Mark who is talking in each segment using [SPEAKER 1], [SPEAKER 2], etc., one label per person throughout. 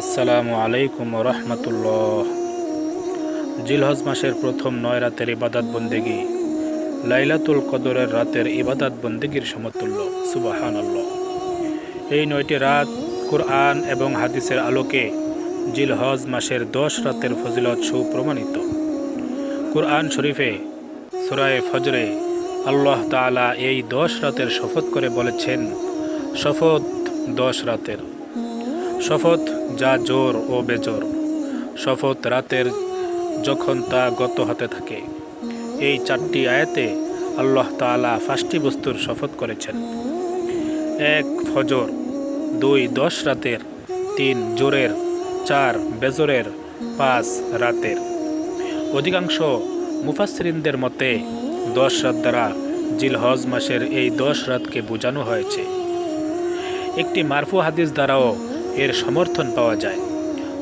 [SPEAKER 1] আসসালামু আলাইকুম রহমতুল্লাহ। জিলহজ মাসের প্রথম নয় রাতের ইবাদাত বন্দেগি। লাইলাতুল কদরের রাতের ইবাদাত বন্দেগির সমতুল্য। সুবাহান আল্লাহ এই নয়টি রাত কুরআন এবং হাদিসের আলোকে জিলহজ মাসের দশ রাতের ফজিলত সুপ্রমাণিত। কুরআন শরীফে সুরায় ফজরে আল্লাহ তাআলা এই দশ রাতের শপথ করে বলেছেন, শপথ দশ রাতের। শপথ যা জোর ও বেজোর। শপথ রাতের যখন তা গত হতে থাকে। এই চারটি আয়াতে আল্লাহ তাআলা পাঁচটি বস্তুর শপথ করেছেন। এক ফজর, দুই দশ রাতের, তিন জোরের, চার বেজরের, পাঁচ রাতের। অধিকাংশ মুফাসরিনদের মতে দশ রাত দ্বারা জিলহজ মাসের এই দশ রাতকে বোঝানো হয়েছে। একটি মারফু হাদিস দ্বারাও এর সমর্থন পাওয়া যায়।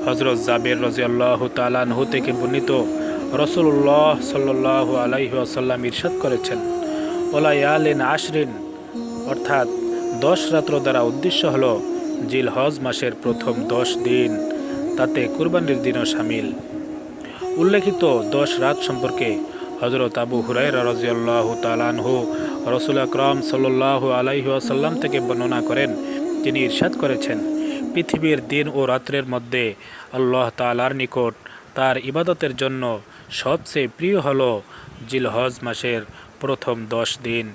[SPEAKER 1] হজরত জাবির রাজিয়াল্লাহ তালানহু থেকে বর্ণিত রসুল্লাহ সাল্লাহ আলাইহি আসাল্লাম ইরশাদ করেছেন ওলা ইয়ালিন আশরিন অর্থাৎ দশ রাত্র দ্বারা উদ্দেশ্য হল জিল হজ মাসের প্রথম দশ দিন, তাতে কুরবানির দিনও সামিল। উল্লেখিত দশ রাত সম্পর্কে হজরত আবু হুরাইরা রাজিয়াল্লাহ তালানহু রসুল আকরম সাল্লাহ আলাইহি আসাল্লাম থেকে বর্ণনা করেন তিনি ইরশাদ করেছেন। পৃথিবীর দিন ও রাত্রের মধ্যে আল্লাহ তালার নিকট তার ইবাদতের জন্য সবচেয়ে প্রিয় হল জিলহজ মাসের প্রথম দশ দিন।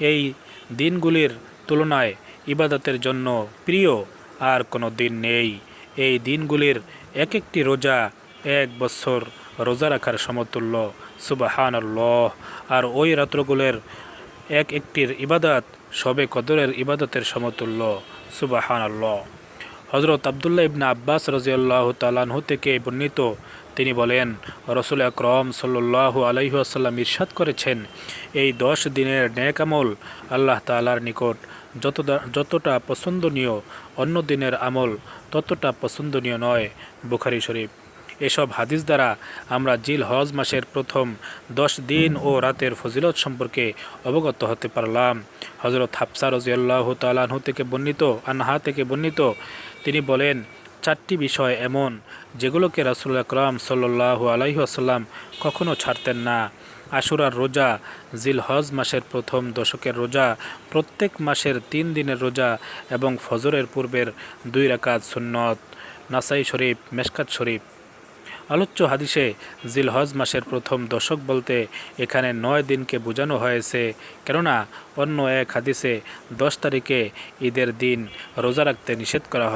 [SPEAKER 1] এই দিনগুলির তুলনায় ইবাদতের জন্য প্রিয় আর কোনো দিন নেই। এই দিনগুলির এক একটি রোজা এক বছর রোজা রাখার সমতুল্য। সুবাহানল্লাহ। আর ওই রাত্রগুলোর এক একটির ইবাদত সবে কদরের ইবাদতের সমতুল্য। সুবাহান আল্লাহ হজরত আবদুল্লাহ ইবনা আব্বাস রাজিয়াল্লাহ তালানহু থেকে বর্ণিত। তিনি বলেন, রসুল আকরম সাল্লু আলহিহাসাল্লাম ইরশাদ করেছেন, এই দশ দিনের ন্যাক আমল আল্লাহ তালার নিকট। যতটা যতটা পছন্দনীয় অন্য দিনের আমল, ততটা পছন্দনীয় নয়। বুখারি শরীফ। এসব হাদিস দ্বারা আমরা জিল হজ মাসের প্রথম দশ দিন ও রাতের ফজিলত সম্পর্কে অবগত হতে পারলাম। হজরত হাফসা রজিয়াল্লাহ তালাহু থেকে বর্ণিত, আনহা থেকে বর্ণিত, তিনি বলেন, চারটি বিষয় এমন যেগুলোকে রাসুল আকরাম সাল্লাহ আলাইসাল্লাম কখনও ছাড়তেন না। আশুরার রোজা, জিল হজ মাসের প্রথম দশকের রোজা, প্রত্যেক মাসের তিন দিনের রোজা এবং ফজরের পূর্বের দুই রাকাত সুন্নত। নাসাই শরীফ, মেশকাত শরীফ। আলোচ্য হাদিসে জিলহজ মাসের প্রথম দশক বলতে এখানে নয় দিনকে বোঝানো হয়েছে। কেননা অন্য এক হাদিসে দশ তারিখে ঈদের দিন রোজা রাখতে নিষেধ করা হয়।